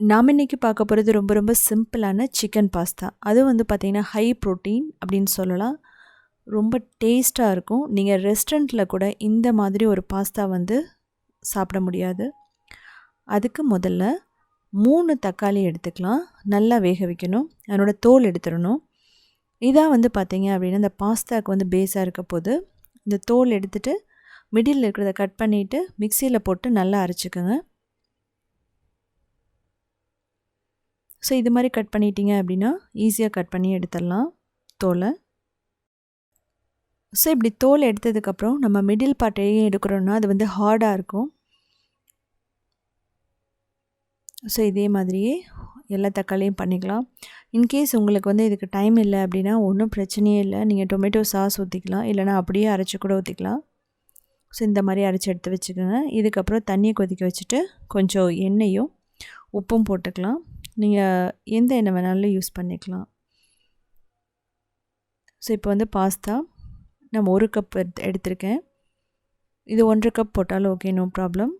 நாம் இன்றைக்கி பார்க்க போகிறது ரொம்ப ரொம்ப சிம்பிளான சிக்கன் பாஸ்தா. அது வந்து பார்த்திங்கன்னா ஹை ப்ரோட்டீன் அப்படின்னு சொல்லலாம். ரொம்ப டேஸ்ட்டாக இருக்கும். நீங்கள் ரெஸ்டாரண்ட்டில் கூட இந்த மாதிரி ஒரு பாஸ்தா வந்து சாப்பிட முடியாது. அதுக்கு முதல்ல மூணு தக்காளி எடுத்துக்கலாம். நல்லா வேக வைக்கணும். அதனோட தோல் எடுத்துடணும். இதாக வந்து பார்த்தீங்க அப்படின்னா இந்த பாஸ்தாவுக்கு வந்து பேஸாக இருக்க போது இந்த தோல் எடுத்துகிட்டு மிடில் இருக்கிறத கட் பண்ணிவிட்டு மிக்சியில் போட்டு நல்லா அரைச்சிக்கோங்க. ஸோ இது மாதிரி கட் பண்ணிட்டீங்க அப்படின்னா ஈஸியாக கட் பண்ணி எடுத்துடலாம். தோலை. ஸோ இப்படி தோல் எடுத்ததுக்கப்புறம் நம்ம மிடில் பார்ட்டையும் எடுக்கிறோன்னா அது வந்து ஹார்டாக இருக்கும். ஸோ இதே மாதிரியே எல்லா தக்காளியும் பண்ணிக்கலாம். இன்கேஸ் உங்களுக்கு வந்து இதுக்கு டைம் இல்லை அப்படின்னா ஒன்றும் பிரச்சனையே இல்லை. நீங்கள் டொமேட்டோ சாஸ் ஊற்றிக்கலாம் இல்லைனா அப்படியே அரைச்சி கூட ஊற்றிக்கலாம் ஸோ இந்த மாதிரி அரைச்சி எடுத்து வச்சுக்கோங்க. இதுக்கப்புறம் தண்ணியை கொதிக்க வச்சுட்டு கொஞ்சம் எண்ணெயும் உப்பும் போட்டுக்கலாம். நீங்கள் எந்த எண்ணெய் வேணாலும் யூஸ் பண்ணிக்கலாம். ஸோ இப்போ வந்து பாஸ்தா. நான் ஒரு கப் எடுத்து எடுத்திருக்கேன். இது ஒன்றரை கப் போட்டாலும் ஓகே நோ ப்ராப்ளம்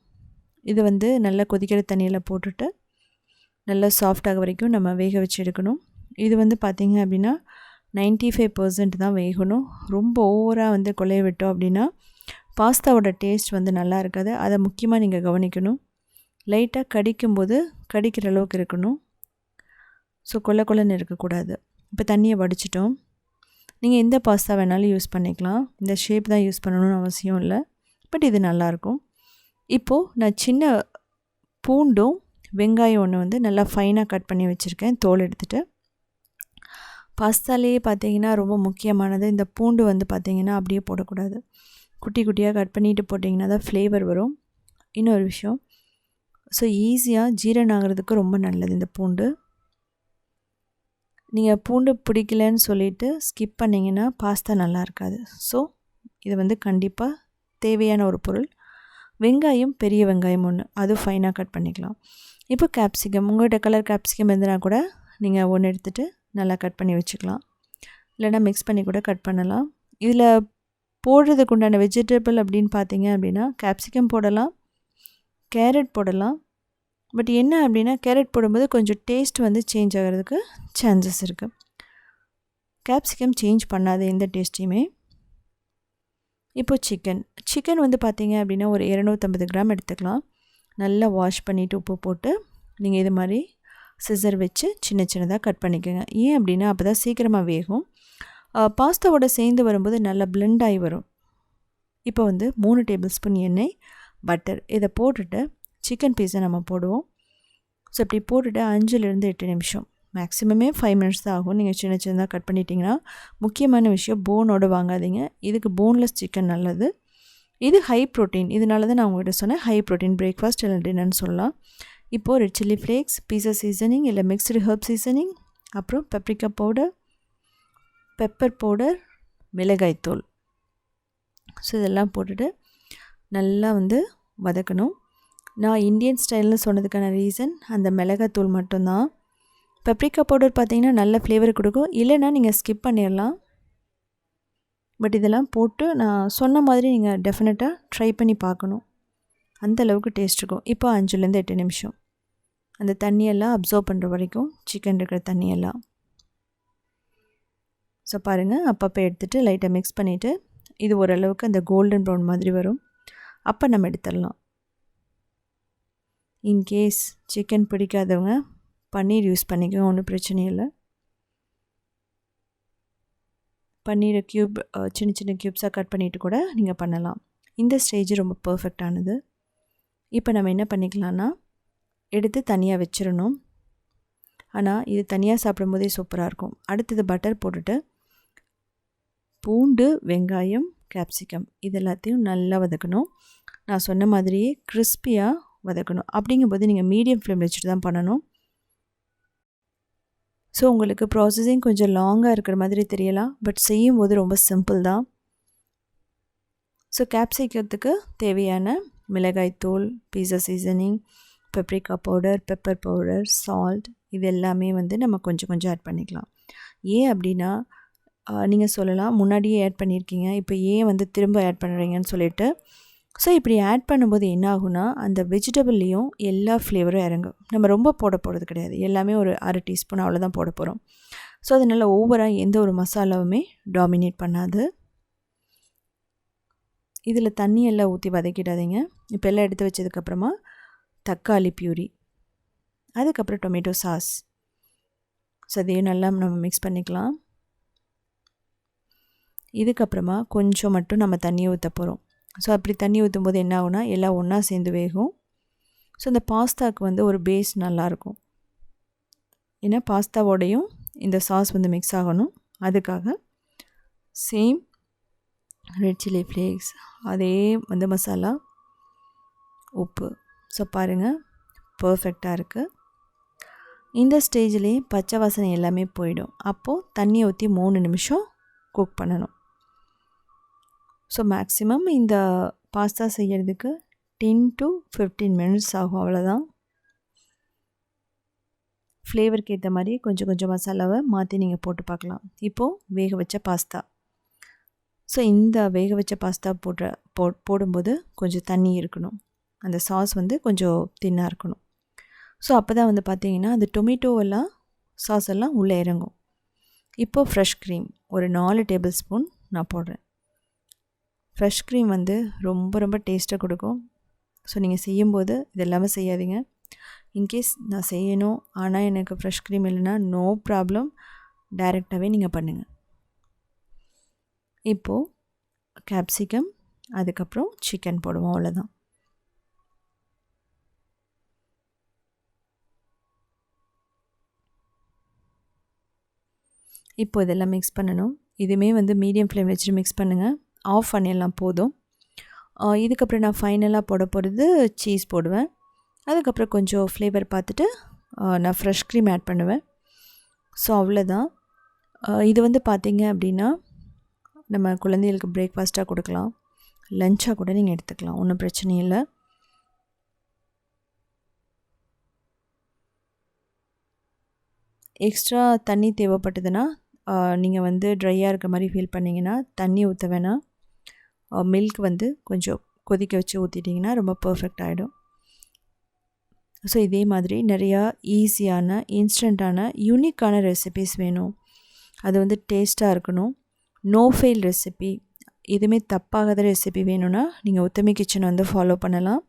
இது வந்து நல்லா கொதிக்கிற தண்ணியில் போட்டுட்டு நல்லா சாஃப்டாக வரைக்கும் நம்ம வேக வச்சு எடுக்கணும். இது வந்து பார்த்திங்க அப்படின்னா நைன்ட்டி ஃபைவ் பர்சன்ட் தான் வேகணும். ரொம்ப ஓவராக வந்து கொலைய விட்டோம் அப்படின்னா பாஸ்தாவோட டேஸ்ட் வந்து நல்லா இருக்காது. அதை முக்கியமாக நீங்கள் கவனிக்கணும். லைட்டாக கடிக்கும்போது கடிக்கிற அளவுக்கு இருக்கணும். ஸோ கொல்ல கொல்லன்னு இருக்கக்கூடாது. இப்போ தண்ணியை வடிச்சிட்டோம். நீங்கள் எந்த பாஸ்தா வேணாலும் யூஸ் பண்ணிக்கலாம். இந்த ஷேப் தான் யூஸ் பண்ணணும்னு அவசியம் இல்லை. பட் இது நல்லாயிருக்கும். இப்போது நான் சின்ன பூண்டும் வெங்காயம் ஒன்று வந்து நல்லா ஃபைனாக கட் பண்ணி வச்சுருக்கேன். தோல் எடுத்துகிட்டு பாஸ்தாலேயே பார்த்தீங்கன்னா ரொம்ப முக்கியமானது இந்த பூண்டு வந்து பார்த்திங்கன்னா அப்படியே போடக்கூடாது. குட்டி குட்டியாக கட் பண்ணிவிட்டு போட்டிங்கன்னா தான் ஃப்ளேவர் வரும். இன்னொரு விஷயம் ஸோ ஈஸியாக ஜீரணம் ஆகிறதுக்கு ரொம்ப நல்லது இந்த பூண்டு. நீங்கள் பூண்டு பிடிக்கலன்னு சொல்லிவிட்டு ஸ்கிப் பண்ணிங்கன்னா பாஸ்தா நல்லா இருக்காது. ஸோ இது வந்து கண்டிப்பாக தேவையான ஒரு பொருள். வெங்காயம் பெரிய வெங்காயம் ஒன்று அது ஃபைனாக கட் பண்ணிக்கலாம். இப்போ கேப்சிகம் உங்கள்கிட்ட கலர் கேப்சிகம் இருந்தனா கூட நீங்கள் ஒன்று எடுத்துகிட்டு நல்லா கட் பண்ணி வச்சுக்கலாம். இல்லைனா மிக்ஸ் பண்ணி கூட கட் பண்ணலாம். இதில் போடுறதுக்கு உண்டான வெஜிடபிள் அப்படின்னு பார்த்தீங்க அப்படின்னா கேப்சிகம் போடலாம். கேரட் போடலாம். பட் என்ன அப்படின்னா கேரட் போடும்போது கொஞ்சம் டேஸ்ட் வந்து சேஞ்ச் ஆகிறதுக்கு சான்சஸ் இருக்குது கேப்சிகம் சேஞ்ச் பண்ணாத எந்த டேஸ்ட்டையுமே. இப்போது சிக்கன். சிக்கன் வந்து பார்த்தீங்க அப்படின்னா ஒரு இரநூத்தம்பது கிராம் எடுத்துக்கலாம். நல்லா வாஷ் பண்ணிவிட்டு உப்பு போட்டு நீங்கள் இது மாதிரி சிசர் வச்சு சின்ன சின்னதாக கட் பண்ணிக்கோங்க. ஏன் அப்படின்னா அப்போ தான் சீக்கிரமாக வேகும் பாஸ்தாவோட சேர்ந்து வரும்போது நல்லா பிளெண்ட் ஆகி வரும். இப்போ வந்து மூணு டேபிள் ஸ்பூன் எண்ணெய் பட்டர் இதை போட்டுட்டு சிக்கன் பீஸை நம்ம போடுவோம். ஸோ இப்படி போட்டுட்டு அஞ்சுலேருந்து எட்டு நிமிஷம். மேக்ஸிமமே ஃபைவ் மினிட்ஸ் தான் ஆகும். நீங்கள் சின்ன சின்னதாக கட் பண்ணிட்டீங்கன்னா முக்கியமான விஷயம் போனோடு வாங்காதீங்க. இதுக்கு போன்லெஸ் சிக்கன் நல்லது. இது ஹை ப்ரோட்டீன் இதனால தான் நான் உங்கள்கிட்ட சொன்னேன் ஹை ப்ரோட்டீன் பிரேக்ஃபாஸ்ட் இல்லை டின்னர்னு சொல்லலாம். இப்போது red chilli flakes pizza seasoning இல்லை மிக்ஸ்டு ஹர்ப் சீசனிங் அப்புறம் பெப்ரிக்கா பவுடர் பெப்பர் பவுடர் மிளகாய்த்தூள் ஸோ இதெல்லாம் போட்டுட்டு நல்லா வந்து வதக்கணும். நான் இந்தியன் ஸ்டைல்னு சொன்னதுக்கான ரீசன் அந்த மிளகாத்தூள் மட்டும்தான். பெப்ரிக்கா பவுடர் பார்த்திங்கன்னா நல்ல ஃப்ளேவர் கொடுக்கும். இல்லைன்னா நீங்கள் ஸ்கிப் பண்ணிடலாம். பட் இதெல்லாம் போட்டு நான் சொன்ன மாதிரி நீங்கள் டெஃபினட்டாக ட்ரை பண்ணி பார்க்கணும். அந்த அளவுக்கு டேஸ்ட் இருக்கும். இப்போ அஞ்சுலேருந்து எட்டு நிமிஷம். அந்த தண்ணியெல்லாம் அப்சர்வ் பண்ணுற வரைக்கும் சிக்கன் இருக்கிற தண்ணியெல்லாம். ஸோ பாருங்கள் அப்பப்போ எடுத்துகிட்டு லைட்டாக மிக்ஸ் பண்ணிவிட்டு இது ஓரளவுக்கு அந்த கோல்டன் ப்ரௌன் மாதிரி வரும். அப்போ நம்ம எடுத்துடலாம். இன்கேஸ் சிக்கன் பிடிக்காதவங்க பன்னீர் யூஸ் பண்ணிக்கோங்க ஒன்றும் பிரச்சனை இல்லை. பன்னீரை க்யூப் சின்ன சின்ன க்யூப்ஸாக கட் பண்ணிவிட்டு கூட நீங்கள் பண்ணலாம். இந்த ஸ்டேஜ் ரொம்ப பர்ஃபெக்டானது இப்போ நம்ம என்ன பண்ணிக்கலாம்னா எடுத்து தனியாக வச்சிடணும். ஆனால் இது தனியாக சாப்பிடும்போதே சூப்பராக இருக்கும். அடுத்தது பட்டர் போட்டுட்டு பூண்டு வெங்காயம் கேப்சிகம் இது எல்லாத்தையும் நல்லா வதக்கணும். நான் சொன்ன மாதிரியே கிறிஸ்பியாக வதக்கணும். அப்படிங்கும்போது நீங்கள் மீடியம் ஃப்ளேம் வச்சுட்டு தான் பண்ணணும். ஸோ உங்களுக்கு ப்ராசஸிங் கொஞ்சம் லாங்காக இருக்கிற மாதிரி தெரியலாம். பட் செய்யும்போது ரொம்ப சிம்பிள் தான். ஸோ கேப்சிகத்துக்கு தேவையான மிளகாய்த்தூள் pizza seasoning paprika powder pepper powder salt இது எல்லாமே வந்து நம்ம கொஞ்சம் கொஞ்சம் ஆட் பண்ணிக்கலாம். ஏன் அப்படின்னா நீங்கள் சொல்லலாம். முன்னாடியே ஆட் பண்ணியிருக்கீங்க. இப்போ ஏன் வந்து திரும்ப ஆட் பண்ணுறீங்கன்னு சொல்லிட்டு. ஸோ இப்படி ஆட் பண்ணும்போது என்ன ஆகும்னா அந்த வெஜிடபிள்லேயும் எல்லா ஃப்ளேவரும் இறங்கும். நம்ம ரொம்ப போட போகிறது கிடையாது. எல்லாமே ஒரு அரை டீஸ்பூன் அவ்வளோதான் போட போகிறோம் ஸோ அதனால் ஓவராக எந்த ஒரு மசாலாவுமே டாமினேட் பண்ணாது. இதில் தண்ணி எல்லாம் ஊற்றி வதக்கிடாதீங்க. இப்போ எல்லாம் எடுத்து வச்சதுக்கப்புறமா தக்காளி பியூரி அதுக்கப்புறம் டொமேட்டோ சாஸ் ஸோ அதையும் நல்லா நம்ம மிக்ஸ் பண்ணிக்கலாம். இதுக்கப்புறமா கொஞ்சம் மட்டும் நம்ம தண்ணி ஊற்ற போகிறோம் ஸோ அப்படி தண்ணி ஊற்றும் போது என்ன ஆகுனா எல்லாம் ஒன்றா சேர்ந்து வேகும். ஸோ இந்த பாஸ்தாவுக்கு வந்து ஒரு பேஸ் நல்லாயிருக்கும் ஏன்னா பாஸ்தாவோடையும் இந்த சாஸ் வந்து மிக்ஸ் ஆகணும். அதுக்காக சேம் ரெட் சில்லி ஃப்ளேக்ஸ் அதே வந்து மசாலா உப்பு. ஸோ பாருங்கள் பர்ஃபெக்டாக இருக்குது இந்த ஸ்டேஜ்லேயே பச்சை வாசனை எல்லாமே போயிடும். அப்போது தண்ணியை ஊற்றி மூணு நிமிஷம் குக் பண்ணணும். ஸோ மேக்ஸிமம் இந்த பாஸ்தா செய்கிறதுக்கு டென் டு ஃபிஃப்டீன் மினிட்ஸ் ஆகும் அவ்வளோதான் ஃப்ளேவருக்கு ஏற்ற மாதிரி கொஞ்சம் கொஞ்சம் மசாலாவை மாற்றி நீங்கள் போட்டு பார்க்கலாம். இப்போது வேக வச்ச பாஸ்தா ஸோ இந்த வேக வச்ச பாஸ்தா போடுற போ போடும்போது கொஞ்சம் தண்ணி இருக்கணும். அந்த சாஸ் வந்து கொஞ்சம் தின்னாக இருக்கணும். ஸோ அப்போ தான் வந்து பார்த்தீங்கன்னா அந்த டொமேட்டோவெல்லாம் சாஸ் எல்லாம் உள்ளே இறங்கும். இப்போது ஃப்ரெஷ் க்ரீம் ஒரு நாலு டேபிள் ஸ்பூன் நான் போடுறேன். ஃப்ரெஷ் க்ரீம் வந்து ரொம்ப ரொம்ப டேஸ்ட்டாக கொடுக்கும். ஸோ நீங்கள் செய்யும்போது இது எல்லாமே செய்யாதீங்க. இன்கேஸ் நான் செய்யணும் ஆனால் எனக்கு ஃப்ரெஷ் க்ரீம் இல்லைன்னா நோ ப்ராப்ளம். டைரெக்டாகவே நீங்கள் பண்ணுங்கள் இப்போது கேப்சிகம் அதுக்கப்புறம் சிக்கன் போடுவோம் அவ்வளோதான் இப்போ இதெல்லாம் மிக்ஸ் பண்ணணும். இதுவுமே வந்து மீடியம் ஃப்ளேம் வச்சுட்டு மிக்ஸ் பண்ணுங்கள் ஆஃப் பண்ணிடலாம் போதும். இதுக்கப்புறம் நான் ஃபைனலாக போட போகிறது சீஸ் போடுவேன். அதுக்கப்புறம் கொஞ்சம் ஃப்ளேவர் பார்த்துட்டு நான் ஃப்ரெஷ் க்ரீம் ஆட் பண்ணுவேன். ஸோ அவ்வளோதான் இது வந்து பார்த்திங்க அப்படின்னா நம்ம குழந்தைகளுக்கு பிரேக்ஃபாஸ்ட்டாக கொடுக்கலாம். லஞ்சாக கூட நீங்கள் எடுத்துக்கலாம். ஒன்றும் பிரச்சனை இல்லை. எக்ஸ்ட்ரா தண்ணி தேவைப்பட்டதுன்னா நீங்கள் வந்து ட்ரையாக இருக்க மாதிரி ஃபீல் பண்ணிங்கன்னா தண்ணி ஊற்ற வேணாம். மில்க் வந்து கொஞ்சம் கொதிக்க வச்சு ஊற்றிட்டிங்கன்னா ரொம்ப பர்ஃபெக்ட் ஆகிடும் ஸோ இதே மாதிரி நிறையா ஈஸியான இன்ஸ்டண்ட்டான யூனிக்கான ரெசிபிஸ் வேணும். அது வந்து டேஸ்ட்டாக இருக்கணும். நோ ஃபெயில் ரெசிபி எதுவுமே தப்பாகாத ரெசிபி வேணும்னா நீங்கள் உத்தமி கிச்சனை வந்து ஃபாலோ பண்ணலாம்.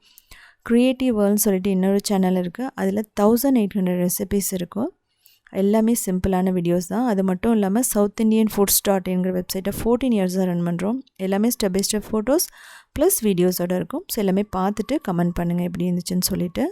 க்ரியேட்டிவ் வேர்ல்னு சொல்லிட்டு இன்னொரு சேனல் இருக்குது அதில் தௌசண்ட் எயிட் ஹண்ட்ரட் ரெசிபிஸ் இருக்கும். எல்லாமே சிம்பிளான வீடியோஸ் தான். அது மட்டும் இல்லாமல் சவுத் இண்டியன் ஃபுட்ஸ் டாட் என்கிற வெப்சைட்டை ஃபோர்டீன் இயர்ஸாக ரன் பண்ணுறோம் எல்லாமே step by step photos plus வீடியோஸோடு இருக்கும். ஸோ எல்லாமே பார்த்துட்டு கமெண்ட் பண்ணுங்கள் எப்படி இருந்துச்சுன்னு சொல்லிவிட்டு